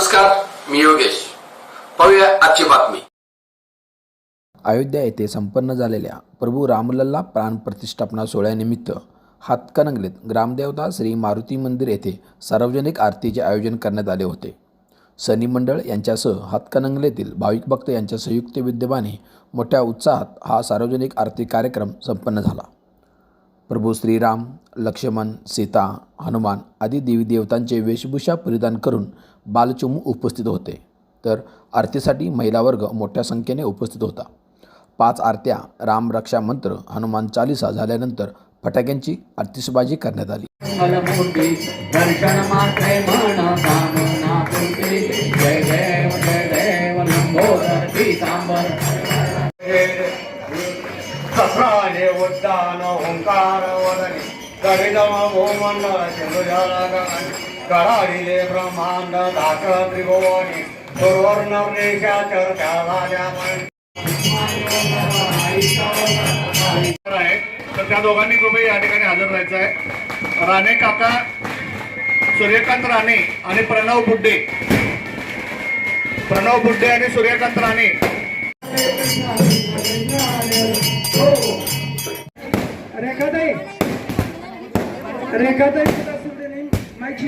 नमस्कार मी योगेश. पाहूया आजची बातमी. अयोध्या येथे संपन्न झालेल्या प्रभू रामलल्ला प्राण प्रतिष्ठापना सोहळ्यानिमित्त हातकणंगलेत ग्रामदेवता श्री मारुती मंदिर येथे सार्वजनिक आरतीचे आयोजन करण्यात आले होते. सनी मंडळ यांच्यासह हातकणंगलेतील भाविक भक्त यांच्या संयुक्त विद्यमाने मोठ्या उत्साहात हा सार्वजनिक आरती कार्यक्रम संपन्न झाला. प्रभू श्रीराम लक्ष्मण सीता हनुमान आदी देवी देवतांचे वेशभूषा परिधान करून बालचमू उपस्थित होते. तर आरतीसाठी महिला वर्ग मोठ्या संख्येने उपस्थित होता. पाच आरत्या रामरक्षा मंत्र हनुमान चालिसा झाल्यानंतर फटाक्यांची आतिषबाजी करण्यात आली. उद्दान ओंकार वदने कविदम भूमंडल कडाडिले ब्रह्मांड दाट त्रिभुवनी पूर्वर्णवनेशा तर त्या दोघांनी कृपया या ठिकाणी हजर राहायचं आहे राणे काका सूर्यकांत राणे आणि प्रणव बुड्डे प्रणव बुड्डे आणि सूर्यकांत राणे. रेखाताई Recado aí que tá subindo, hein? Mas